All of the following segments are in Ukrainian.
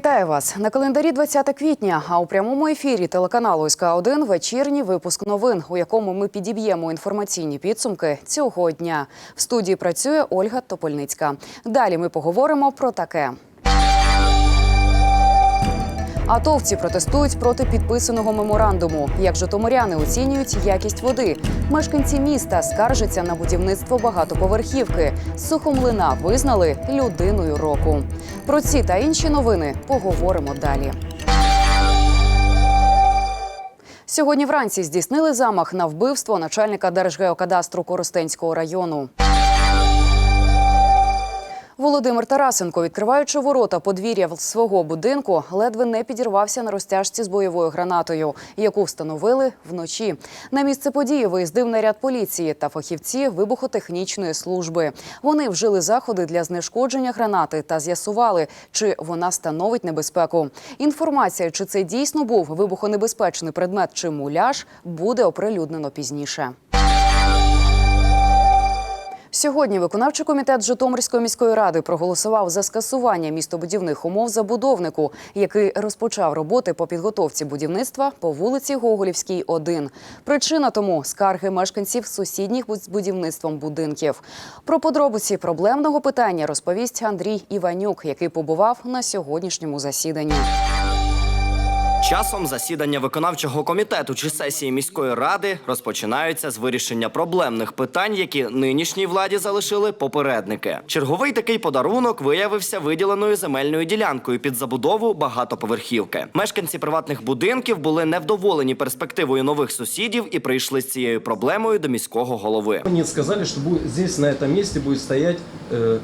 Вітаю вас на календарі 20 квітня. А у прямому ефірі телеканалу СК 1 вечірній випуск новин, у якому ми підіб'ємо інформаційні підсумки цього дня. В студії працює Ольга Топольницька. Далі ми поговоримо про таке. Атовці протестують проти підписаного меморандуму. Як житомиряни оцінюють якість води. Мешканці міста скаржаться на будівництво багатоповерхівки. Сухомлина визнали людиною року. Про ці та інші новини поговоримо далі. Сьогодні вранці здійснили замах на вбивство начальника Держгеокадастру Коростенського району. Володимир Тарасенко, відкриваючи ворота подвір'я свого будинку, ледве не підірвався на розтяжці з бойовою гранатою, яку встановили вночі. На місце події виїздив наряд поліції та фахівці вибухотехнічної служби. Вони вжили заходи для знешкодження гранати та з'ясували, чи вона становить небезпеку. Інформація, чи це дійсно був вибухонебезпечний предмет чи муляж, буде оприлюднено пізніше. Сьогодні виконавчий комітет Житомирської міської ради проголосував за скасування містобудівних умов забудовнику, який розпочав роботи по підготовці будівництва по вулиці Гоголівській, 1. Причина тому скарги мешканців сусідніх з будівництвом будинків. Про подробиці проблемного питання розповість Андрій Іванюк, який побував на сьогоднішньому засіданні Часом засідання виконавчого комітету чи сесії міської ради розпочинаються з вирішення проблемних питань, які нинішній владі залишили попередники. Черговий такий подарунок виявився виділеною земельною ділянкою під забудову багатоповерхівки. Мешканці приватних будинків були невдоволені перспективою нових сусідів і прийшли з цією проблемою до міського голови. Мне сказали, что будет, здесь на этом месте будет стоять э,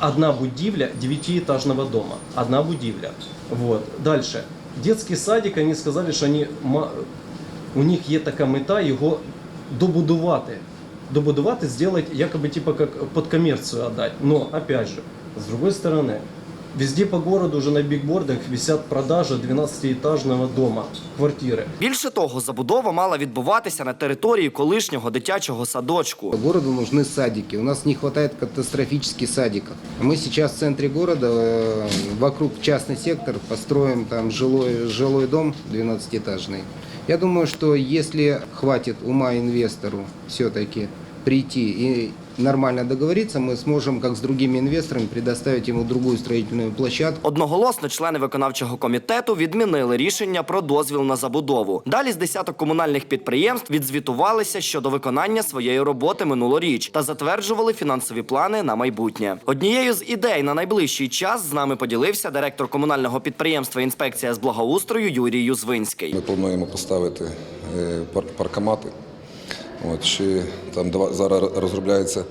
одна будивля девятиэтажного дома. Одна будивля. Вот. Дальше. Детский садик, они сказали, що они, у них є така мета його добудувати. Добудувати, сделать якобы типа как под коммерцию отдать. Но, опять же, с другой стороны, везде по городу уже на бигбордах висят продажи 12-этажного дома, квартиры. Більше того, забудова мала відбуватися на території колишнього дитячого садочку. Городу нужны садики. У нас не хватает катастрофически садиков. Мы сейчас в центре города, э, вокруг частный сектор, построим там жилой, жилой дом 12-этажный. Я думаю, что если хватит ума инвестору все-таки прийти и нормально договориться, мы сможем, как с другими инвесторами, предоставить ему другую строительную площадку. Одноголосно члени виконавчого комітету відмінили рішення про дозвіл на забудову. Далі з десяток комунальних підприємств відзвітувалися щодо виконання своєї роботи минулоріч та затверджували фінансові плани на майбутнє. Однією з ідей на найближчий час з нами поділився директор комунального підприємства Інспекція з благоустрою Юрій Юзвинський. Ми плануємо поставити е, паркомати. От, чи там два, зараз розробляється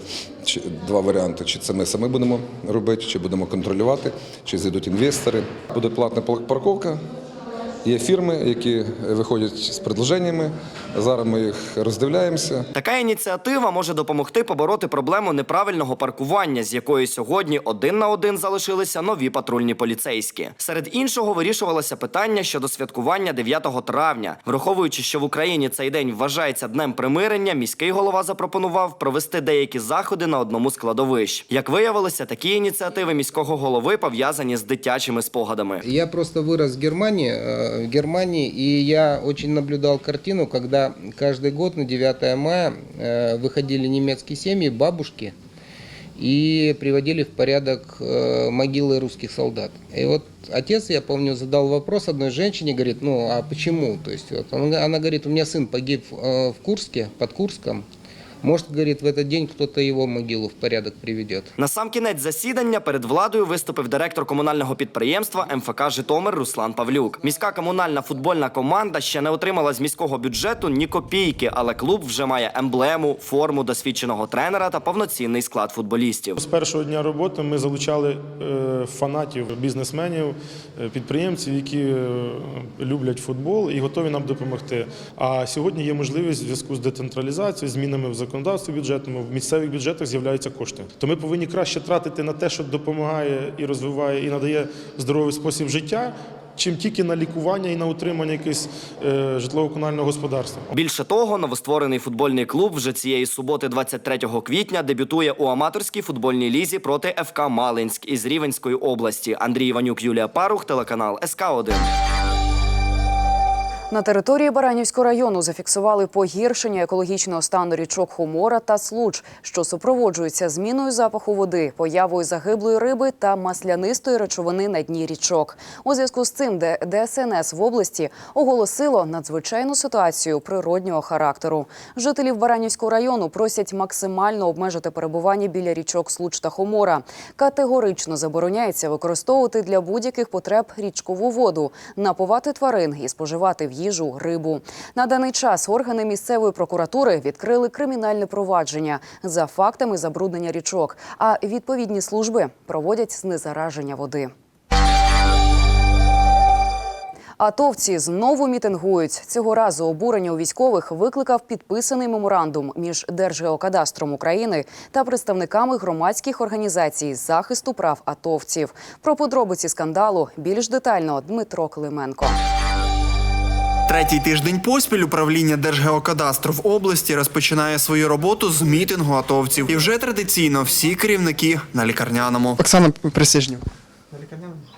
чи, два варіанти: чи це ми самі будемо робити, чи будемо контролювати, чи зайдуть інвестори. Буде платна парковка. Є фірми, які виходять з предложеннями. Зараз ми їх роздивляємося. Така ініціатива може допомогти побороти проблему неправильного паркування, з якої сьогодні один на один залишилися нові патрульні поліцейські. Серед іншого вирішувалося питання щодо святкування 9 травня. Враховуючи, що в Україні цей день вважається днем примирення, міський голова запропонував провести деякі заходи на одному з кладовищ. Як виявилося, такі ініціативи міського голови пов'язані з дитячими спогадами. Я просто вырос в Германии, э, в Германии, и я очень наблюдал картину, когда каждый год на 9 мая э, выходили немецкие семьи, бабушки, и приводили в порядок э, могилы русских солдат. И вот отец, я помню, задал вопрос одной женщине, говорит, ну а почему? То есть вот он- она говорит, у меня сын погиб э, в Курске, под Курском, может, говорит, в этот день кто-то его могилу в порядок приведет. На сам кінець засідання перед владою виступив директор комунального підприємства МФК Житомир Руслан Павлюк. Міська комунальна футбольна команда ще не отримала з міського бюджету ні копійки, але клуб вже має емблему, форму досвідченого тренера та повноцінний склад футболістів. З першого дня роботи ми залучали е, фанатів, бізнесменів, е, підприємців, які е, люблять футбол і готові нам допомогти. А сьогодні є можливість в зв'язку з децентралізацією, змінами в законодавстві бюджетному, в місцевих бюджетах з'являються кошти. То ми повинні краще тратити на те, що допомагає і розвиває, і надає здоровий спосіб життя. чим тільки на лікування і на утримання якогось е, житлово-комунального господарства. Більше того, новостворений футбольний клуб вже цієї суботи, 23 квітня, дебютує у аматорській футбольній лізі проти ФК Малинськ із Рівенської області. Андрій Іванюк, Юлія Парух, телеканал СК 1 На території Баранівського району зафіксували погіршення екологічного стану річок Хомора та Случ, що супроводжується зміною запаху води, появою загиблої риби та маслянистої речовини на дні річок. У зв'язку з цим Д- ДСНС в області оголосило надзвичайну ситуацію природнього характеру. Жителів Баранівського району просять максимально обмежити перебування біля річок Случ та Хомора. Категорично забороняється використовувати для будь-яких потреб річкову воду, напувати тварин і споживати в їжу рибу. На даний час органи місцевої прокуратури відкрили кримінальне провадження за фактами забруднення річок, а відповідні служби проводять знезараження води. Атовці знову мітингують. Цього разу обурення у військових викликав підписаний меморандум між Держгеокадастром України та представниками громадських організацій з захисту прав атовців. Про подробиці скандалу більш детально Дмитро Клименко. Третій тиждень поспіль управління Держгеокадастру в області розпочинає свою роботу з мітингу атовців. І вже традиційно всі керівники на лікарняному. Оксана Присяжнів.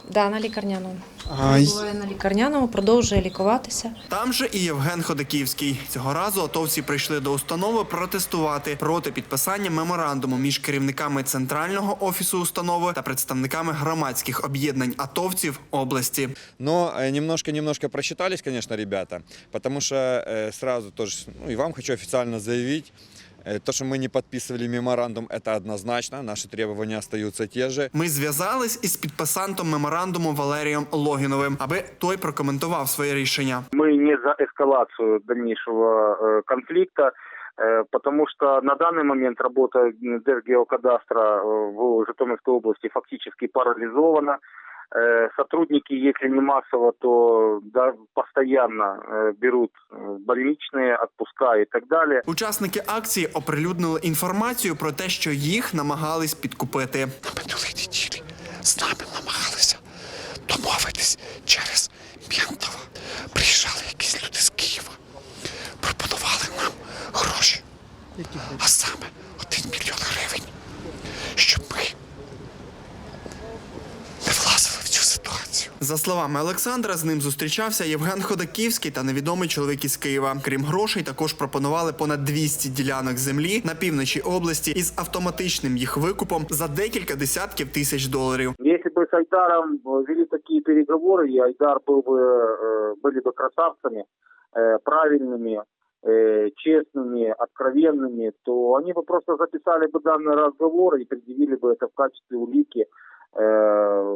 Да, на лікарняному. А, й- Буває на лікарняному, продовжує лікуватися. Там же і Євген Ходаківський. Цього разу атовці прийшли до установи протестувати проти підписання меморандуму між керівниками центрального офісу установи та представниками громадських об'єднань атовців області. Но э, немножко-немножко просчитались, конечно, ребята, потому что э, сразу тоже, ну и вам хочу официально заявить, э, то, что мы не подписывали меморандум, это однозначно, наши требования остаются те же. Ми зв'язались із підписантом меморандуму Валерієм Логіновим, аби той прокоментував своє рішення. Мы не за эскалацию дальнейшего э, конфликта, э, потому что на данный момент работа м, Держгеокадастра э, в Житомирской области фактически парализована. Э, Сотрудники, если не массово, то да, постоянно э, берут э, больничные, отпуска и так далее. Учасники акції оприлюднили інформацію про те, що їх намагались підкупити. минулій неділі з нами намагалися домовитись через Мєнтова. Приїжджали якісь люди з Києва, пропонували нам гроші. А саме один мільйон гривень, щоб ми ситуацію. За словами Олександра, з ним зустрічався Євген Ходаківський та невідомий чоловік із Києва. Крім грошей, також пропонували понад 200 ділянок землі на півночі області із автоматичним їх викупом за декілька десятків тисяч доларів. Если бы с Айдаром э, вели такие переговоры, и Айдар был бы, э, были бы красавцами, э, правильными, э, честными, откровенными, то они бы просто записали бы данный разговор и предъявили бы это в качестве улики э,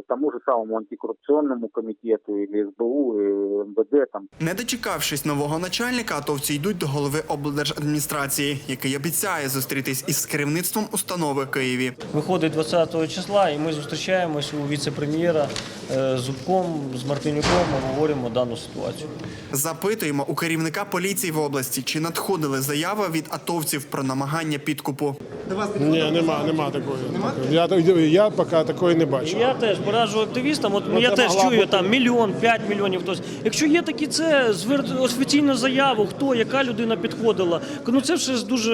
тому же самому антикоррупционному комитету или СБУ, и МВД там, Не дочекавшись нового начальника, атовці йдуть до голови облдержадміністрації, який обіцяє зустрітись із керівництвом установи Києві. Виходить 20 числа, і ми зустрічаємось у віце-прем'єра е, з Зубком, з Мартинюком, обговорюємо дану ситуацію. Запитуємо у керівника поліції в області, чи надходили заяви від атовців про намагання підкупу. Ні, нема, нема такої. Я, я поки такої не бачу. Я теж пораджу активістам, от Ну, я теж чую бути. там мільйон, п'ять мільйонів хтось. Якщо є такі, це зверти офіційну заяву, хто, яка людина підходила. Ну це все дуже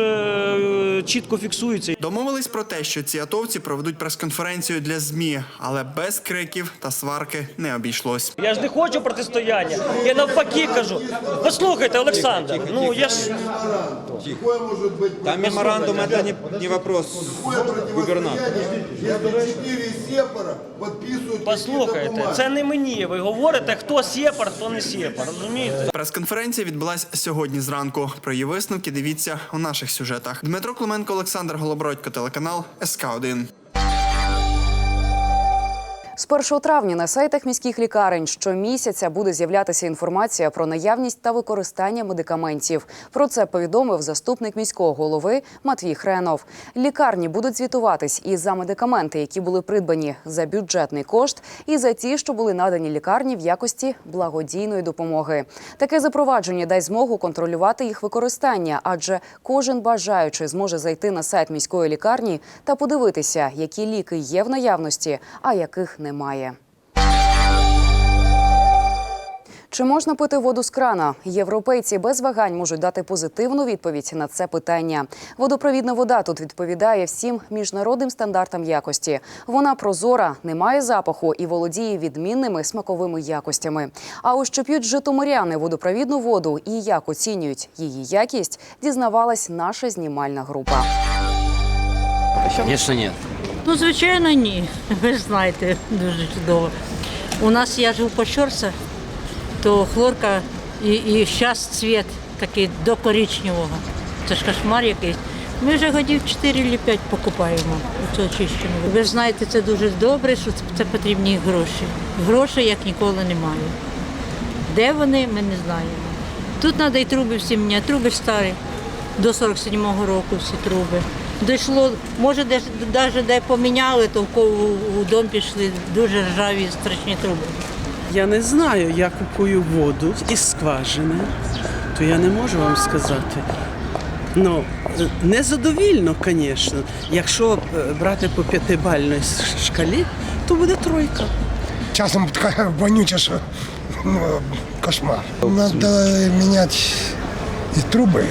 е, чітко фіксується. Домовились про те, що ці атовці проведуть прес-конференцію для змі, але без криків та сварки не обійшлось. Я ж не хочу протистояння. Я навпаки кажу. Послухайте, Олександр. Ну я ж Там меморандум это не, не вопрос губернатора. Послухайте. Це не мені. Ви говорите, хто сєпар, хто не сєпар. Розумієте? Прес-конференція відбулась сьогодні зранку. Про її висновки дивіться у наших сюжетах. Дмитро Клименко, Олександр Голобородько, телеканал СК 1 З 1 травня на сайтах міських лікарень щомісяця буде з'являтися інформація про наявність та використання медикаментів. Про це повідомив заступник міського голови Матвій Хренов. Лікарні будуть звітуватись і за медикаменти, які були придбані за бюджетний кошт, і за ті, що були надані лікарні в якості благодійної допомоги. Таке запровадження дасть змогу контролювати їх використання, адже кожен бажаючий зможе зайти на сайт міської лікарні та подивитися, які ліки є в наявності, а яких немає. Чи можна пити воду з крана? Європейці без вагань можуть дати позитивну відповідь на це питання. Водопровідна вода тут відповідає всім міжнародним стандартам якості. Вона прозора, не має запаху і володіє відмінними смаковими якостями. А ось що п'ють житомиряни водопровідну воду і як оцінюють її якість, дізнавалась наша знімальна група. Конечно, нет. Ну, звичайно, ні. Ви знаєте, дуже чудово. У нас я живу по Щорса, то хлорка і, і зараз цвіт такий до коричневого. Це ж кошмар якийсь. Ми вже годів 4 чи 5 покупаємо цю очищену. Ви знаєте, це дуже добре, що це, це потрібні гроші. Грошей як ніколи немає. Де вони, ми не знаємо. Тут треба і труби всі міняти. Труби старі. До 47-го року всі труби. Дійшло, може, навіть де поміняли, то в кого у дом пішли дуже ржаві страшні труби. Я не знаю, я купую воду із скважини, то я не можу вам сказати. Ну, незадовільно, звісно. Якщо е, брати по п'ятибальній шкалі, то буде тройка. Часом така вонюча, що ну, кошмар. Надо міняти і труби,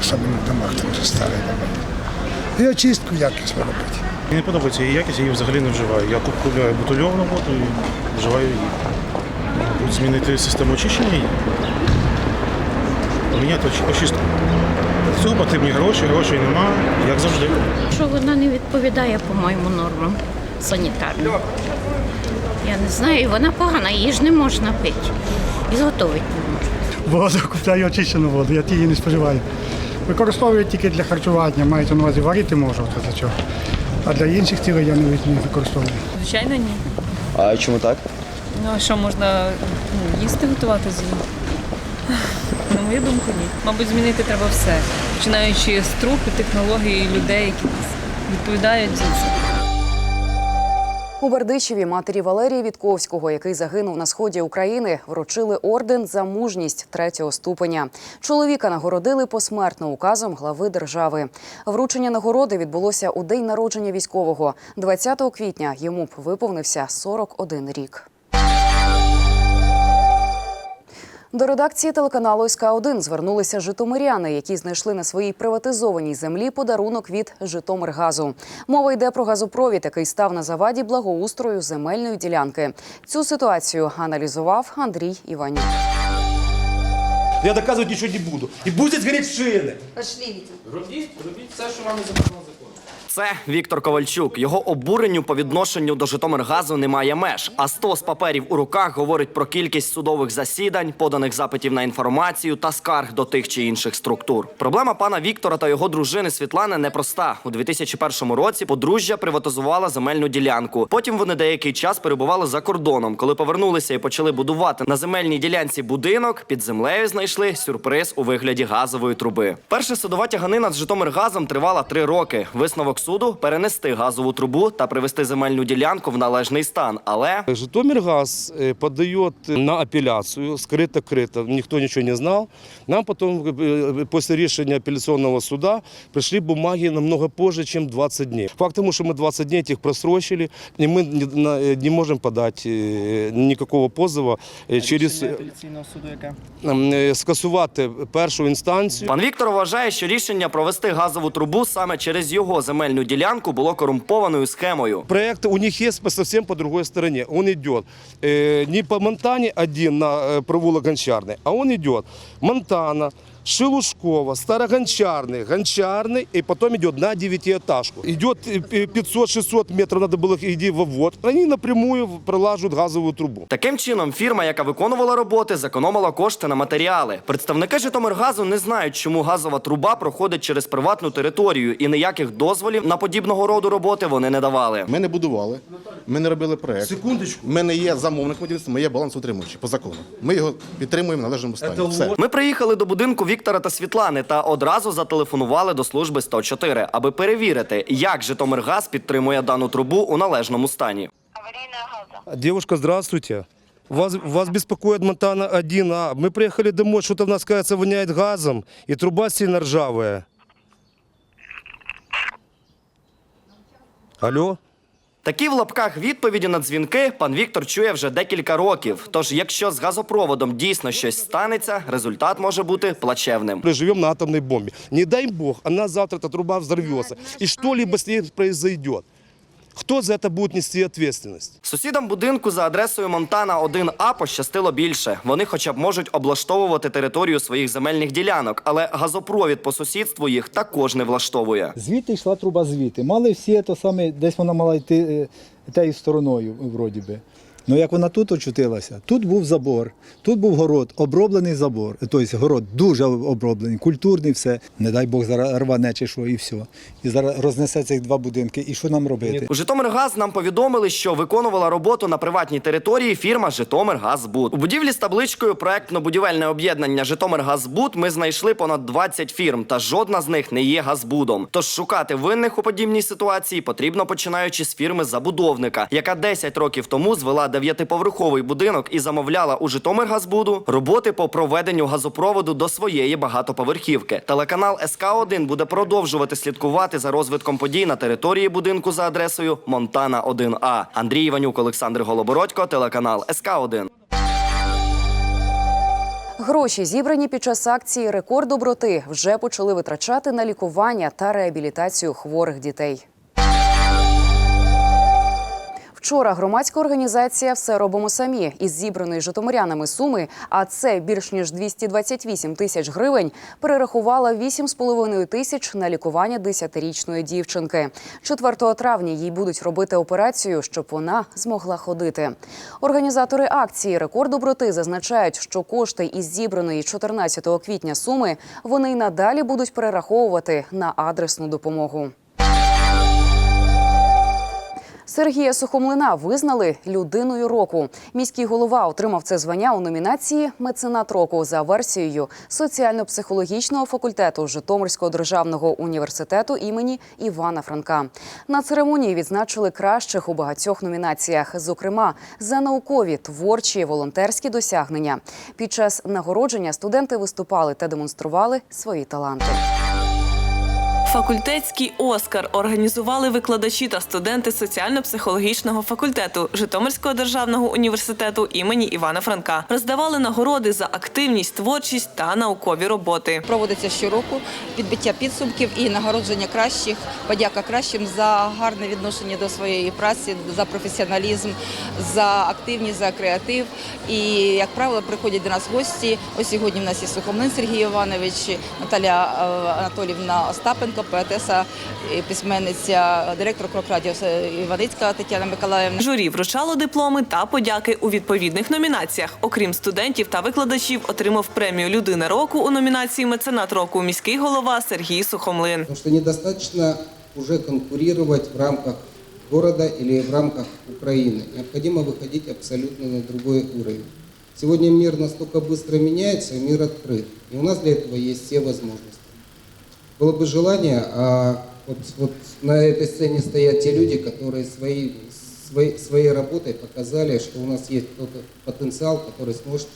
особливо в домах, там вже старі. І очистку якісно робити. Мені не подобається її якість, я її взагалі не вживаю. Я купую бутильовану воду і вживаю її. Будуть змінити систему очищення її. Поміняти очистку. Цього потрібні гроші, грошей немає, як завжди. Що вона не відповідає, по-моєму, нормам санітарним. Я не знаю, вона погана, її ж не можна пити. І зготовити не можна. Воду купляю очищену воду, я її не споживаю. Використовую тільки для харчування, мається на увазі варити можу, для чого. А для інших цілей я навіть не використовую. Звичайно, ні. А чому так? Ну а що можна ну, їсти готувати з її? На мою думку, ні. Мабуть, змінити треба все, починаючи з труп і технології людей, які відповідають за це. У Бердичеві матері Валерії Вітковського, який загинув на сході України, вручили орден за мужність третього ступеня. Чоловіка нагородили посмертно указом глави держави. Вручення нагороди відбулося у день народження військового. 20 квітня йому б виповнився 41 рік. До редакції телеканалу СК 1 звернулися житомиряни, які знайшли на своїй приватизованій землі подарунок від Житомиргазу. Мова йде про газопровід, який став на заваді благоустрою земельної ділянки. Цю ситуацію аналізував Андрій Іванюк. Я доказывать ничего не буду. И будет гореть шины. Це Віктор Ковальчук. Його обуренню по відношенню до Житомиргазу немає меж. А стос паперів у руках говорить про кількість судових засідань, поданих запитів на інформацію та скарг до тих чи інших структур. Проблема пана Віктора та його дружини Світлани непроста. У 2001 році подружжя приватизувала земельну ділянку. Потім вони деякий час перебували за кордоном. Коли повернулися і почали будувати на земельній ділянці будинок, під землею знайшли сюрприз у вигляді газової труби. Перша судова тяганина з Житомиргазом тривала три роки. Висновок суду перенести газову трубу та привести земельну ділянку в належний стан. Але Житомиргаз э, подает на апелляцию, скрыто-крыто, никто ничего не знал. Нам потом, э, после решения апелляционного суда, пришли бумаги намного позже, чем 20 дней. Факт тому, что мы 20 дней этих просрочили, и мы не, на- э, не можем подать э, никакого позова э, через э, скасувати першу інстанцію. пан Віктор вважає, що рішення провести газову трубу саме через його земельну ділянку було корумпованою схемою. Проект у них есть по- совсем по другой стороне. Он идет э, не по Монтане один на э, провулок Гончарный, а он идет Монтана, Шелушкова, Старогончарный, Гончарный, и потом идет на девятиэтажку. Идет э, 500-600 метров, надо было идти в ввод. Они напрямую пролаживают газовую трубу. Таким чином, фірма, яка виконувала роботи, зекономила кошти на матеріали. Представники Житомиргазу не знають, чому газова труба проходить через приватну територію, і ніяких дозволів на подібного роду роботи вони не давали. Ми не будували, ми не робили проєкт. Секундочку. Ми не є замовник будівництва, ми є балансоутримуючі по закону. Ми його підтримуємо в належному стані. Все. Ми приїхали до будинку Віктора та Світлани та одразу зателефонували до служби 104, аби перевірити, як Житомиргаз підтримує дану трубу у належному стані. Девушка, здравствуйте. Вас, вас беспокоит Монтана 1А. Мы приехали домой, что-то у нас, кажется, воняет газом, и труба сильно ржавая. Алло? Такі в лапках відповіді на дзвінки пан Віктор чує вже декілька років. Тож, якщо з газопроводом дійсно щось станеться, результат може бути плачевним. Ми живемо на атомній бомбі. Не дай бог, она завтра, та труба взорветься. І що-либо з нею. Кто за це буде нести відповідальність? Сусідам будинку за адресою Монтана 1А пощастило більше. Вони хоча б можуть облаштовувати територію своїх земельних ділянок, але газопровід по сусідству їх також не влаштовує. Звідти йшла труба звідти. Мали всі то саме, десь вона мала йти е, тією стороною, вроді би. Ну як вона тут очутилася, тут був забор, тут був город, оброблений забор. Тобто город дуже оброблений, культурний, все. Не дай Бог зараз рване чи що, і все. І зараз рознесе цих два будинки. І що нам робити? У Житомиргаз нам повідомили, що виконувала роботу на приватній території фірма Житомиргазбуд. У будівлі з табличкою проектно-будівельне об'єднання Житомиргазбуд ми знайшли понад 20 фірм, та жодна з них не є газбудом. Тож шукати винних у подібній ситуації потрібно починаючи з фірми забудовника, яка 10 років тому звела дев'ятиповерховий будинок і замовляла у Житомиргазбуду роботи по проведенню газопроводу до своєї багатоповерхівки. Телеканал СК 1 буде продовжувати слідкувати за розвитком подій на території будинку за адресою Монтана 1А. Андрій Іванюк, Олександр Голобородько, телеканал СК 1 Гроші, зібрані під час акції Рекорд доброти, вже почали витрачати на лікування та реабілітацію хворих дітей. Вчора громадська організація Все робимо самі із зібраної житомирянами суми, а це більш ніж 228 тисяч гривень, перерахувала 8,5 тисяч на лікування 10-річної дівчинки. 4 травня їй будуть робити операцію, щоб вона змогла ходити. Організатори акції Рекорд доброти зазначають, що кошти із зібраної 14 квітня суми вони й надалі будуть перераховувати на адресну допомогу. Сергія Сухомлина визнали людиною року. Міський голова отримав це звання у номінації Меценат року за версією соціально-психологічного факультету Житомирського державного університету імені Івана Франка. На церемонії відзначили кращих у багатьох номінаціях, зокрема за наукові, творчі, волонтерські досягнення. Під час нагородження студенти виступали та демонстрували свої таланти. Факультетський Оскар організували викладачі та студенти соціально-психологічного факультету Житомирського державного університету імені Івана Франка. Роздавали нагороди за активність, творчість та наукові роботи. Проводиться щороку підбиття підсумків і нагородження кращих, подяка кращим за гарне відношення до своєї праці, за професіоналізм, за активність, за креатив. І, як правило, приходять до нас гості. Ось сьогодні в нас є Сухомлин Сергій Іванович, Наталя е, Анатолівна Остапенко, поетеса, і письменниця, директор Крокрадіо Іваницька Тетяна Миколаївна. Журі вручало дипломи та подяки у відповідних номінаціях. Окрім студентів та викладачів, отримав премію Людина року у номінації Меценат року міський голова Сергій Сухомлин. Потому что недостаточно уже конкурировать в рамках города или в рамках Украины. Необходимо выходить абсолютно на другой уровень. Сегодня мир настолько быстро меняется, мир открыт. И у нас для этого есть все возможности. Было бы желание, а вот, вот на этой сцене стоят те люди, которые своей, своей, своей работой показали, что у нас есть тот потенциал, который сможет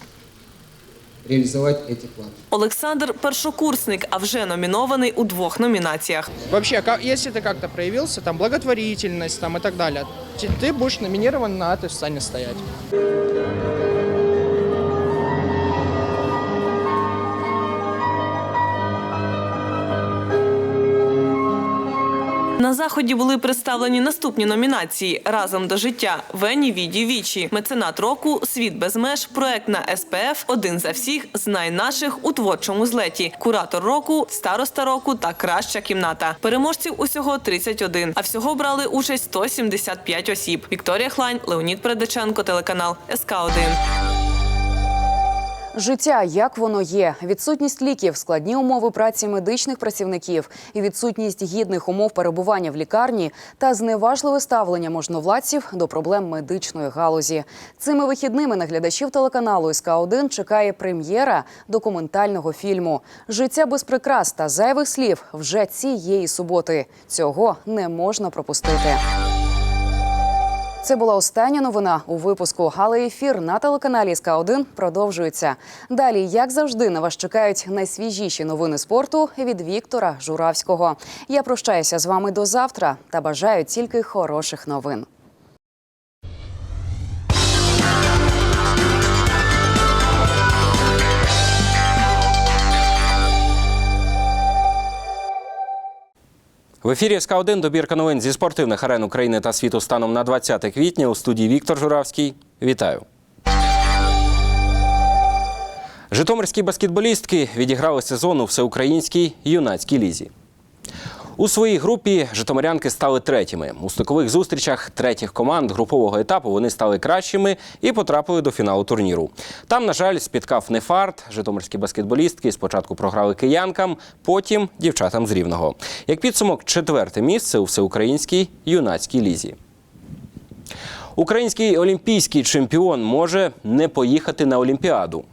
реализовать эти планы. Олександр першокурсник, а вже номінований у двох номінаціях. Вообще, ка- если ты как-то проявился, там, благотворительность там, и так далее, ты- ты будешь номинирован на этой сцене стоять. На заході були представлені наступні номінації разом до життя Вені Віді Вічі, меценат року, світ без меж, проект на СПФ, один за всіх, знай наших у творчому злеті, куратор року, староста року та краща кімната. Переможців усього 31, а всього брали участь 175 осіб. Вікторія Хлань, Леонід Передаченко, телеканал СК 1 Життя, як воно є, відсутність ліків, складні умови праці медичних працівників і відсутність гідних умов перебування в лікарні та зневажливе ставлення можновладців до проблем медичної галузі. Цими вихідними на глядачів телеканалу СК 1 чекає прем'єра документального фільму Життя без прикрас та зайвих слів вже цієї суботи. Цього не можна пропустити. Це була остання новина у випуску. Але ефір на телеканалі СК 1 продовжується. Далі, як завжди, на вас чекають найсвіжіші новини спорту від Віктора Журавського. Я прощаюся з вами до завтра та бажаю тільки хороших новин. В ефірі СК 1 добірка новин зі спортивних арен України та світу станом на 20 квітня у студії Віктор Журавський. Вітаю. Житомирські баскетболістки відіграли сезон у всеукраїнській юнацькій лізі. У своїй групі житомирянки стали третіми. У стикових зустрічах третіх команд групового етапу вони стали кращими і потрапили до фіналу турніру. Там, на жаль, спіткав нефарт. Житомирські баскетболістки спочатку програли киянкам, потім дівчатам з рівного. Як підсумок, четверте місце у всеукраїнській юнацькій лізі. Український олімпійський чемпіон може не поїхати на Олімпіаду.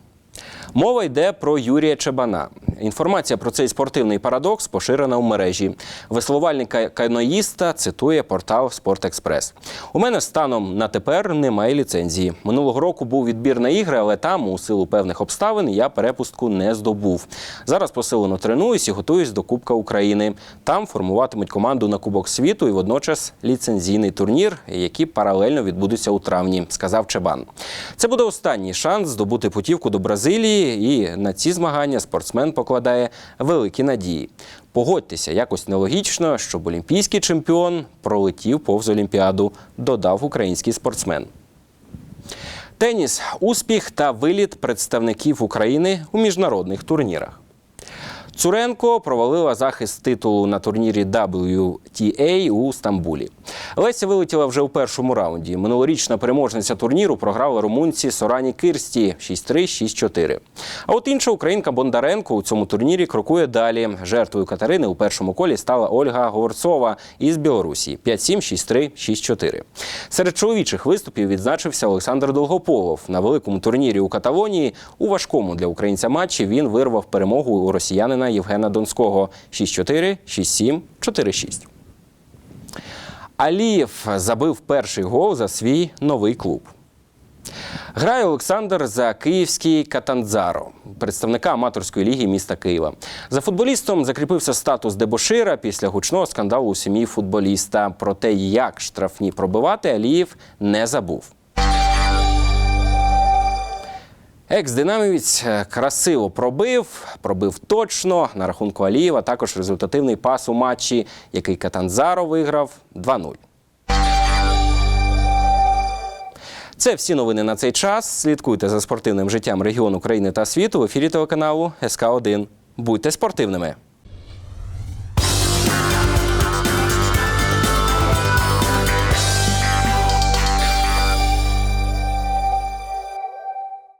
Мова йде про Юрія Чебана. Інформація про цей спортивний парадокс поширена у мережі. Веслувальника каноїста цитує портал «Спортэкспрес». У мене станом на тепер немає ліцензії. Минулого року був відбір на ігри, але там, у силу певних обставин, я перепустку не здобув. Зараз посилено тренуюсь і готуюсь до Кубка України. Там формуватимуть команду на Кубок світу і водночас ліцензійний турнір, які паралельно відбудуться у травні, сказав Чебан. Це буде останній шанс здобути путівку до Бразилії, і на ці змагання спортсмен покладає великі надії. Погодьтеся, якось нелогічно, щоб олімпійський чемпіон пролетів повз Олімпіаду, додав український спортсмен. Теніс успіх та виліт представників України у міжнародних турнірах. Цуренко провалила захист титулу на турнірі WTA у Стамбулі. Леся вилетіла вже у першому раунді. Минулорічна переможниця турніру програла румунці Сорані Кирсті 6-3, 6-4. А от інша українка Бондаренко у цьому турнірі крокує далі. Жертвою Катерини у першому колі стала Ольга Говорцова із Білорусі 5-7, 6-3, 6-4. Серед чоловічих виступів відзначився Олександр Долгополов. На великому турнірі у Каталонії у важкому для українця матчі він вирвав перемогу у росіянина Євгена Донського 6-4, 6-7, 4-6. Алієв забив перший гол за свій новий клуб. Грає Олександр за київський Катанзаро, представника аматорської ліги міста Києва. За футболістом закріпився статус дебошира після гучного скандалу у сім'ї футболіста. Про те, як штрафні пробивати, Алієв не забув. Екс-динамівець е, красиво пробив, пробив точно на рахунку Алієва. Також результативний пас у матчі, який Катанзаро виграв 2-0. Це всі новини на цей час. Слідкуйте за спортивним життям регіону України та світу в ефірі телеканалу СК 1 Будьте спортивними.